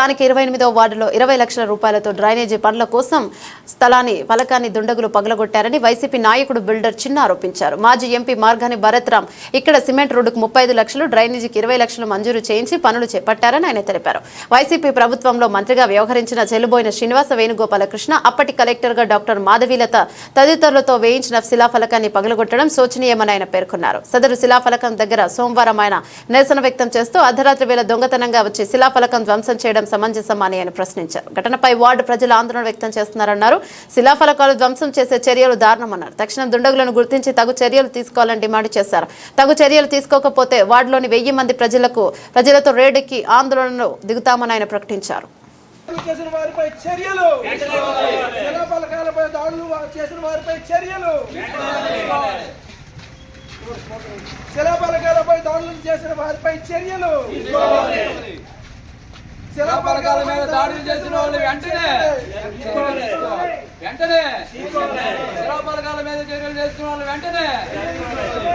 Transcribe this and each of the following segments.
స్థానిక ఇరవై ఎనిమిదో వార్డులో ఇరవై లక్షల రూపాయలతో డ్రైనేజీ పనుల కోసం స్థలాన్ని పలకాన్ని దుండగులు పగలగొట్టారని వైసీపీ నాయకుడు బిల్డర్ చిన్న ఆరోపించారు మాజీ ఎంపీ మార్గాని భరత్రామ్ ఇక్కడ సిమెంట్ రోడ్డుకు ముప్పై లక్షలు డ్రైనేజీకి ఇరవై లక్షలు మంజూరు చేయించి పనులు చేపట్టారని ఆయన తెలిపారు. వైసీపీ ప్రభుత్వంలో మంత్రిగా వ్యవహరించిన చెల్లుబోయిన శ్రీనివాస వేణుగోపాలకృష్ణ అప్పటి కలెక్టర్గా డాక్టర్ మాధవీలత తదితరులతో వేయించిన శిలాఫలకాన్ని పగలగొట్టడం శోచనీయమని ఆయన పేర్కొన్నారు. సదరు శిలాఫలకం దగ్గర సోమవారం ఆయన నిరసన వ్యక్తం చేస్తూ అర్ధరాత్రి వేళ దొంగతనంగా వచ్చి శిలాఫలకం ధ్వంసం చేయడం సమంజసమా అని ఆయన ప్రశ్నించారు. ఘటనపై వార్డు ప్రజలు ఆందోళన వ్యక్తం చేస్తున్నారన్నారు. శిలాఫలకాలు ధ్వంసం చేసే చర్యలు దారుణమన్నారు. తక్షణం దుండగులను గుర్తించి తగు చర్యలు తీసుకోవాలని డిమాండ్ చేశారు. తగు చర్యలు తీసుకోకపోతే వార్డులోని వెయ్యి మంది ప్రజలకు ప్రజలతో రేడెక్కి ఆందోళనలు దిగుతామని ఆయన ప్రకటించారు. చేసిన వారిపై చర్యలు. శిలాఫలకాలపై దాడులు చేసిన వారిపై చర్యలు. శిలాఫలకాలపై దాడులు చేసిన వారిపై చర్యలు. శిలాఫలకాల మీద దాడులు చేసిన వాళ్ళు వెంటనే వెంటనే శిలాఫలకాల మీద చర్యలు చేసిన వాళ్ళు వెంటనే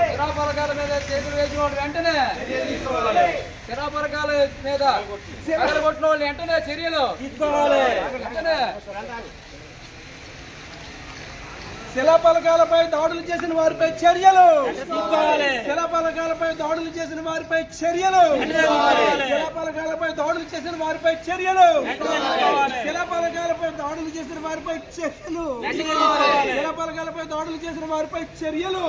శిలాఫలకాల మీద చర్యలు వేసిన వాళ్ళు వెంటనే శిలాఫలకాల మీద పగలగొట్టిన వాళ్ళు వెంటనే చర్యలు వెంటనే శిలాఫలకాలపై దాడులు చేసిన వారిపై చర్యలు. శిలాఫలకాలపై దాడులు చేసిన వారిపై చర్యలు. శిలాఫలకాలపై దాడులు చేసిన వారిపై చర్యలు. శిలాఫలకాలపై దాడులు చేసిన వారిపై చర్యలు. శిలాఫలకాలపై దాడులు చేసిన వారిపై చర్యలు.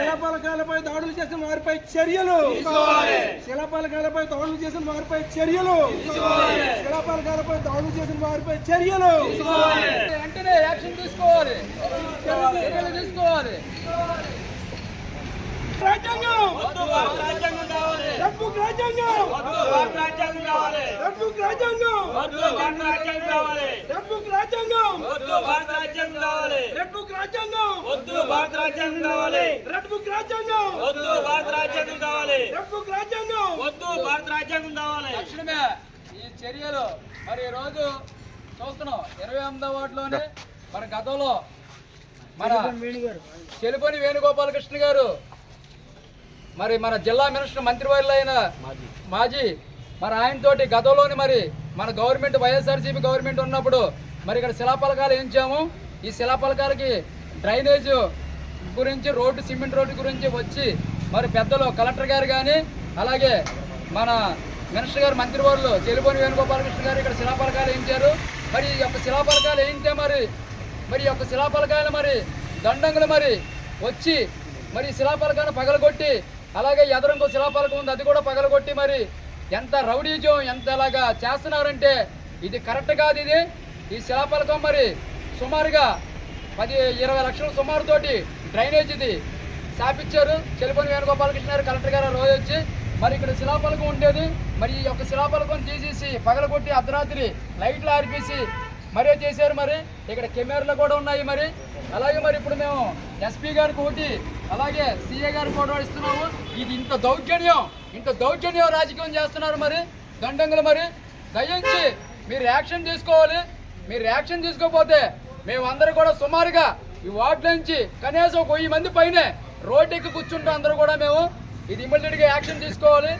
శిలాఫలకాలపై దాడులు చేసిన వారిపై చర్యలు. శిలాఫలకాలపై దాడులు చేసిన వారిపై చర్యలు. శిలాఫలకాలపై దాడులు చేసిన వారిపై చర్యలు. వెంటనే యాక్షన్ తీసుకోవాలి. చర్యలు తీసుకోవాలి రాజ్యాంగం రాజ్యాంగం కావాలి రాజ్యాంగం రాజ్యాంగం కావాలి రాజ్యాంగం రాజ్యాంగం కావాలి రాజ్యాంగం రాజ్యాంగం కావాలి రాజ్యాంగం వద్దు భారత కావాలి రెడ్ బుక్ వద్దు భారత రాజ్యాంగం కావాలి రెడ్ బుక్ వద్దు భారత కావాలి ఈ చర్యలు మరి ఈ రోజు చూస్తున్నాం. ఇరవై ఎనిమిదో వార్డులోనే మరి గతంలో మన చెలుపని వేణుగోపాలకృష్ణ గారు మరి మన జిల్లా మినిస్టర్ మంత్రివర్యులు అయిన మాజీ మరి ఆయనతోటి గతంలోని మరి మన గవర్నమెంట్ వైఎస్ఆర్సీపీ గవర్నమెంట్ ఉన్నప్పుడు మరి ఇక్కడ శిలాపలకాలు వేయించాము ఈ శిలాపలకాలకి డ్రైనేజ్ గురించి రోడ్డు సిమెంట్ రోడ్డు గురించి వచ్చి మరి పెద్దలు కలెక్టర్ గారు కానీ అలాగే మన మినిస్టర్ గారు మంత్రివర్యులు చెలుపని వేణుగోపాలకృష్ణ గారు ఇక్కడ శిలాపలకాలు వేయించారు మరి ఈ యొక్క శిలాపలకాలు వేయింటే మరి? మరి యొక్క శిలాపలకాయలు మరి దండంగులు మరి వచ్చి మరి శిలాపలకాయను పగలగొట్టి అలాగే ఎదరంగో శిలాపలకం ఉంది అది కూడా పగలగొట్టి మరి ఎంత రౌడీజం ఎంత అలాగా చేస్తున్నారంటే ఇది కరెక్ట్ కాదు ఇది. ఈ శిలాపలకం మరి సుమారుగా పది ఇరవై లక్షల సుమారుతోటి డ్రైనేజ్ ఇది. స్థాపించారు చెలిపని వేణుగోపాలకృష్ణ గారు కలెక్టర్ గారు రోజు వచ్చి మరి ఇక్కడ శిలాపలకం ఉండేది. మరి ఈ యొక్క శిలాపలకం తీసేసి పగలగొట్టి అర్ధరాత్రి లైట్లు ఆర్పేసి మరే చేశారు మరి? ఇక్కడ కెమెరాలు కూడా ఉన్నాయి మరి. అలాగే మరి ఇప్పుడు మేము ఎస్పీ గారికి ఒకటి అలాగే సీఏ గారికి కూడా ఇస్తున్నాము. ఇది ఇంత దౌర్జన్యం ఇంత దౌర్జన్యం రాజకీయం చేస్తున్నారు మరి. దండంగులు మరి. దయించి మీరు యాక్షన్ తీసుకోవాలి. మీరు యాక్షన్ తీసుకోకపోతే మేమందరూ కూడా సుమారుగా ఈ వార్డు నుంచి కనీసం ఒక వెయ్యి మంది పైనే రోడ్డు ఎక్కి కూర్చుంటే అందరూ కూడా మేము. ఇది ఇమ్మీడియట్గా యాక్షన్ తీసుకోవాలి.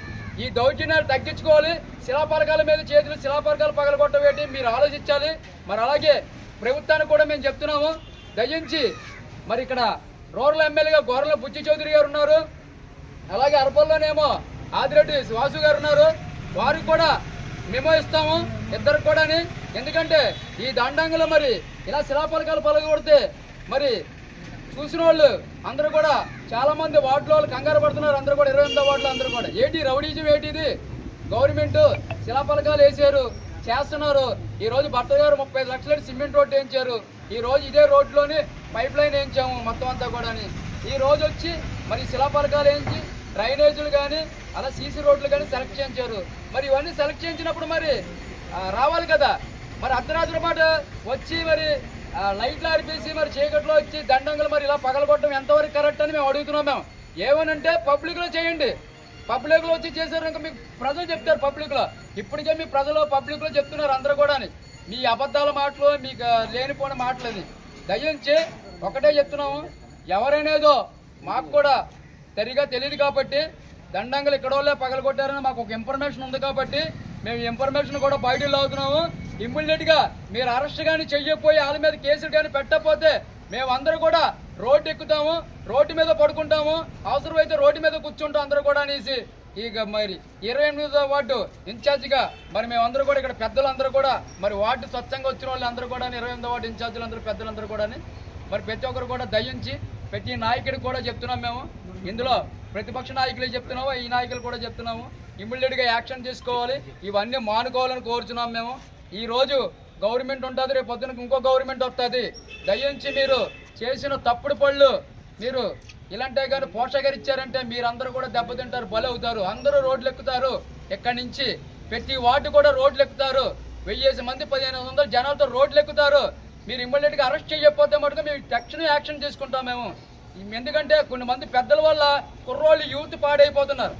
ఈ దౌర్జన్యాలు తగ్గించుకోవాలి. శిలాపరకాల మీద చేతులు శిలాపరకాలు పగలగొట్టవేటి మీరు ఆలోచించాలి. మరి అలాగే ప్రభుత్వానికి కూడా మేము చెప్తున్నాము. దయించి మరి ఇక్కడ రూరల్ ఎమ్మెల్యేగా గోరల బుచ్చి చౌదరి గారు ఉన్నారు. అలాగే అరపల్లోనేమో ఆదిరెడ్డి వాసు గారు ఉన్నారు. వారికి కూడా మేము ఇస్తాము ఇద్దరికి కూడా ఎందుకంటే ఈ దండంగులు మరి ఇలా శిలాపలకాలు పలగొడితే మరి చూసిన వాళ్ళు అందరూ కూడా చాలా మంది వార్డులో వాళ్ళు కంగారు పడుతున్నారు. అందరూ కూడా ఇరవై ఎనిమిదో వార్డులో అందరూ కూడా. ఏటి రౌడీజం ఏటిది గవర్నమెంట్ శిలాఫలకాలు వేసారు చేస్తున్నారు. ఈ రోజు భర్త గారు ముప్పై లక్షల సిమెంట్ రోడ్డు వేయించారు. ఈ రోజు ఇదే రోడ్లోని పైప్ లైన్ వేయించాము మొత్తం అంతా కూడా ఈ రోజు వచ్చి మరి శిలాఫలకాలు వేయించి డ్రైనేజీలు కానీ అలా సీసీ రోడ్లు కానీ సెలెక్ట్ చేయించారు. మరి ఇవన్నీ సెలెక్ట్ చేయించినప్పుడు మరి రావాలి కదా. మరి అర్ధరాత్రి పాటు వచ్చి మరి లైట్లు ఆరిపేసి మరి చీకట్లో వచ్చి దండంగులు మరి ఇలా పగలగొట్టడం ఎంతవరకు కరెక్ట్ అని మేము అడుగుతున్నాం మేము. ఏమనంటే పబ్లిక్లో చేయండి. పబ్లిక్లో వచ్చి చేశారు ఇంకా మీకు ప్రజలు చెప్తారు పబ్లిక్లో. ఇప్పటికే మీ ప్రజలు పబ్లిక్లో చెప్తున్నారు అందరూ కూడా మీ అబద్ధాల మాటలు మీకు లేనిపోయిన మాటలు అది దయించి ఒకటే చెప్తున్నాము. ఎవరైనాదో మాకు కూడా సరిగా తెలియదు కాబట్టి దండంగులు ఇక్కడ వాళ్ళే పగలగొట్టారని మాకు ఒక ఇన్ఫర్మేషన్ ఉంది కాబట్టి మేము ఇన్ఫర్మేషన్ కూడా బయటలో అవుతున్నాము ఇమ్మీడియట్ మీరు అరెస్ట్ కానీ చెయ్యకపోయి వాళ్ళ మీద కేసులు కానీ పెట్టకపోతే మేమందరూ కూడా రోడ్డు ఎక్కుతాము రోడ్డు మీద పడుకుంటాము అవసరమైతే రోడ్డు మీద కూర్చుంటాం అందరూ కూడా అనేసి ఇక మరి ఇరవై ఎనిమిదో వార్డు ఇన్ఛార్జిగా మరి మేమందరూ కూడా ఇక్కడ పెద్దలందరూ కూడా మరి వార్డు స్వచ్ఛంగా వచ్చిన వాళ్ళందరూ కూడా ఇరవై ఎనిమిదో వార్డు ఇన్ఛార్జీలు అందరూ పెద్దలందరూ కూడా మరి ప్రతి ఒక్కరు కూడా దయించి ప్రతి నాయకుడికి కూడా చెప్తున్నాం మేము. ఇందులో ప్రతిపక్ష నాయకులే చెప్తున్నాము ఈ నాయకులు కూడా చెప్తున్నాము. ఇమ్మీడియట్గా యాక్షన్ తీసుకోవాలి. ఇవన్నీ మానుకోవాలని కోరుచున్నాం మేము. ఈరోజు గవర్నమెంట్ ఉంటుంది రేపు పొద్దున ఇంకో గవర్నమెంట్ వస్తుంది దయించి మీరు చేసిన తప్పుడు పళ్ళు మీరు ఇలాంటి కానీ పోషకరిచ్చారంటే మీరందరూ కూడా దెబ్బతింటారు బలవుతారు. అందరూ రోడ్లు ఎక్కుతారు ఇక్కడి నుంచి? ప్రతి వార్డు కూడా రోడ్లు ఎక్కుతారు వెయ్యేసి మంది పదిహేను వందల జనాలతో రోడ్లు ఎక్కుతారు మీరు ఇమ్మీడియట్గా అరెస్ట్ చేయకపోతే మటుకు మేము తక్షణం యాక్షన్ తీసుకుంటాం మేము. ఎందుకంటే కొన్ని మంది పెద్దల వల్ల కుర్రోళ్ళు యూత్ పాడైపోతున్నారు.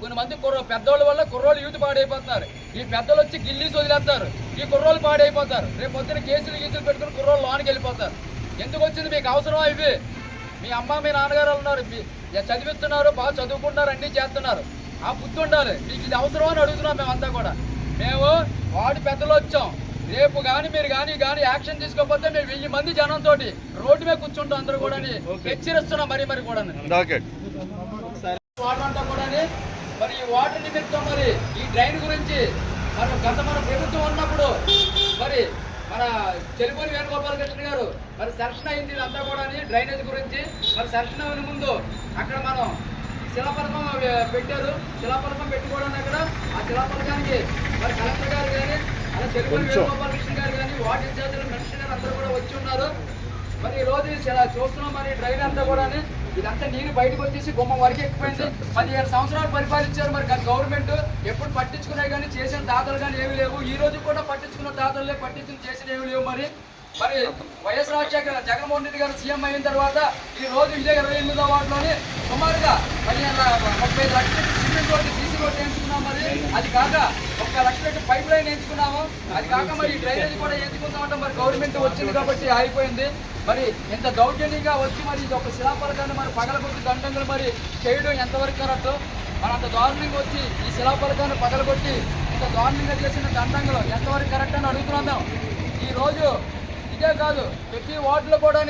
కొన్ని మంది కుర్ర పెద్దోళ్ళ వల్ల కుర్రోళ్ళు యూత్ పాడైపోతున్నారు. ఈ పెద్దలు వచ్చి గిల్లీస్ వదిలేస్తారు. ఈ కుర్రోళ్ళు పాడైపోతారు. రేపు పొద్దున కేసులు గీసులు పెట్టుకుని కుర్రోళ్ళు లోనికి వెళ్ళిపోతారు. ఎందుకు వచ్చింది? మీకు అవసరం ఇవి? మీ అమ్మ మీ నాన్నగారు ఉన్నారు. చదివిస్తున్నారు? బాగా చదువుకుంటున్నారు. అన్నీ చేస్తున్నారు. ఆ బుద్ధి ఉండాలి. మీకు ఇది అవసరం అని అడుగుతున్నాం మేమంతా కూడా. మేము వాడి పెద్దలు వచ్చాం. రేపు కానీ మీరు కానీ కానీ యాక్షన్ తీసుకోకపోతే మేము వెయ్యి మంది జనంతో రోడ్డు మీద కూర్చుంటాం అందరూ కూడా హెచ్చరిస్తున్నాం మరి మరి కూడా అంతా కూడా మరి ఈ వాటర్ నిమిత్తం మరి ఈ డ్రైన్ గురించి మరి గత మన ప్రభుత్వం ఉన్నప్పుడు మరి మన చెలిపోని వేణుగోపాలకృష్ణ గారు మరి సెలక్షన్ అయింది ఇదంతా కూడా డ్రైనేజ్ గురించి. మరి సెలక్షన్ అయిన ముందు అక్కడ మనం శిలాపలకం ఆ, పెట్టారు. శిలాపలకం పెట్టుకోవడానికి అక్కడ ఆ శిలాపలకానికి మరి కలెక్టర్ గారు కానీ అలా చెలిపోని వేణుగోపాలకృష్ణ గారు కానీ వాటర్ ఇన్ఛార్జీలు మినిస్టర్ గారు అందరూ కూడా వచ్చి ఉన్నారు. మరి ఈ రోజు చూస్తున్నాం మరి డ్రైన్ అంతా కూడా ఇదంతా నీరు బయటకు వచ్చేసి గుమ్మం వరకు ఎక్కిపోయింది. పదిహేను సంవత్సరాలు పరిపాలించారు మరి గవర్నమెంట్. ఎప్పుడు పట్టించుకునే కానీ చేసిన దాతలు కానీ ఏమి లేవు. ఈ రోజు కూడా పట్టించుకున్న దాతలు పట్టించుకుని చేసిన ఏమి లేవు మరి. మరి వైఎస్ రాజశేఖర జగన్మోహన్ రెడ్డి గారు సీఎం అయిన తర్వాత ఈ రోజు ఇదే ఇరవై ఎనిమిదో వార్డులోని సుమారుగా పదిహేను ముప్పై లక్షల సిమెంట్ రోడ్డు సీసీ రోడ్డు ఎంచుకున్నాం మరి. అది కాక ఒక్క లక్ష పెట్టి పైప్ లైన్ ఎంచుకున్నాము. అది కాక మరి డ్రైనేజ్ కూడా ఎంచుకుందామంటే మరి గవర్నమెంట్ వచ్చింది కాబట్టి ఆగిపోయింది. మరి ఇంత దౌర్జన్యంగా వచ్చి మరి ఇది ఒక శిలాఫలకాన్ని మరి పగలగొట్టి దండంగా మరి చేయడం ఎంతవరకు కరెక్ట్? మరి అంత దారుణంగా వచ్చి ఈ శిలాఫలకాన్ని పగలగొట్టి ఇంత దారుణంగా చేసిన దండంగా ఎంతవరకు కరెక్ట్ అని అడుగుతున్నాం ఈరోజు ఈ రోజు ఇదే కాదు ప్రతి వార్డులో కూడా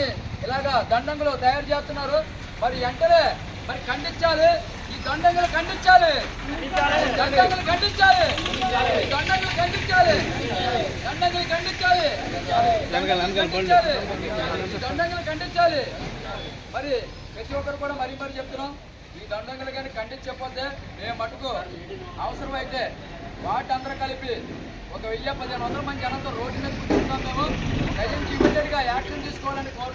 ఇలాగా దండంగులు తయారు చేస్తున్నారు. మరి వెంటనే మరి ఖండించాలి. ఈ దండంగులు ఖండించాలి. దండంగులు ఖండించాలి. దండంగులు ఖండించాలి. దండంగులు ఖండించాలి. ఖండించాలి. దండంగులు ఖండించాలి. మరి ప్రతి ఒక్కరు కూడా మరీ మరీ చెప్తున్నాం. ఈ దండంగులు కానీ ఖండించకపోతే మేము మటుకు అవసరమైతే వాటి అందరూ కలిపి ఒక వెయ్యి పదిహేను వందల మంది జనంతో రోడ్డు మీద కూర్చుంటాం మేము. దయచేసి ఇమీడియట్గా యాక్షన్ తీసుకోవాలని కోరు